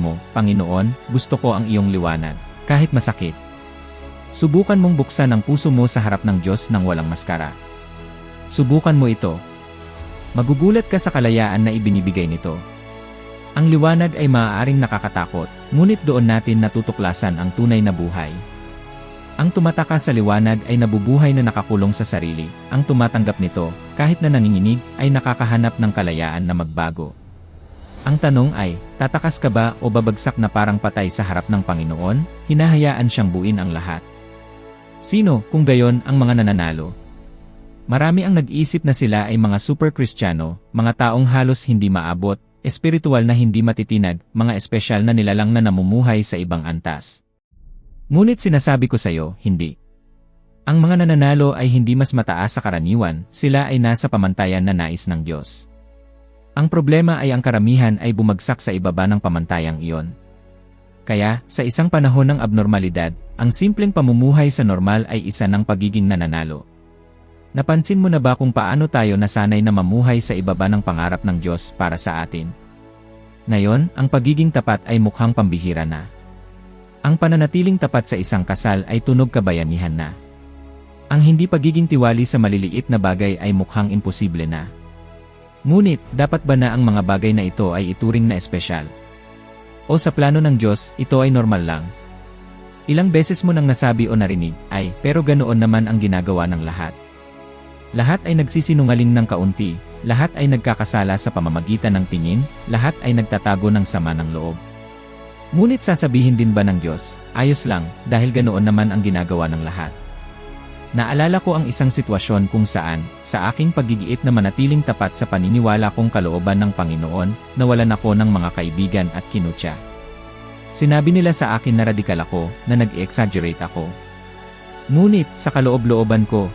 mo, Panginoon, gusto ko ang iyong liwanag, kahit masakit. Subukan mong buksan ang puso mo sa harap ng Diyos ng walang maskara. Subukan mo ito. Magugulat ka sa kalayaan na ibinibigay nito. Ang liwanag ay maaaring nakakatakot, ngunit doon natin natutuklasan ang tunay na buhay. Ang tumataka sa liwanag ay nabubuhay na nakakulong sa sarili, ang tumatanggap nito, kahit na nanginginig, ay nakakahanap ng kalayaan na magbago. Ang tanong ay, tatakas ka ba o babagsak na parang patay sa harap ng Panginoon? Hinahayaan siyang buin ang lahat. Sino, kung gayon, ang mga nananalo? Marami ang nag-isip na sila ay mga super kristyano, mga taong halos hindi maabot, espiritual na hindi matitinag, mga espesyal na nilalang na namumuhay sa ibang antas. Ngunit sinasabi ko sa iyo, hindi. Ang mga nananalo ay hindi mas mataas sa karaniwan, sila ay nasa pamantayan na nais ng Diyos. Ang problema ay ang karamihan ay bumagsak sa ibaba ng pamantayang iyon. Kaya, sa isang panahon ng abnormalidad, ang simpleng pamumuhay sa normal ay isa ng pagiging nananalo. Napansin mo na ba kung paano tayo nasanay na mamuhay sa ibaba ng pangarap ng Diyos para sa atin? Ngayon, ang pagiging tapat ay mukhang pambihira na. Ang pananatiling tapat sa isang kasal ay tunog kabayanihan na. Ang hindi pagiging tiwali sa maliliit na bagay ay mukhang imposible na. Ngunit, dapat ba na ang mga bagay na ito ay ituring na espesyal? O sa plano ng Diyos, ito ay normal lang? Ilang beses mo nang nasabi o narinig, ay, pero ganoon naman ang ginagawa ng lahat. Lahat ay nagsisinungaling ng kaunti, lahat ay nagkakasala sa pamamagitan ng tingin, lahat ay nagtatago ng sama ng loob. Ngunit sasabihin din ba ng Diyos, ayos lang, dahil ganoon naman ang ginagawa ng lahat. Naalala ko ang isang sitwasyon kung saan, sa aking pagigiit na manatiling tapat sa paniniwala kong kalooban ng Panginoon, nawalan ako ng mga kaibigan at kinutya. Sinabi nila sa akin na radikal ako, na nag-exaggerate ako. Ngunit, sa kaloob-looban ko,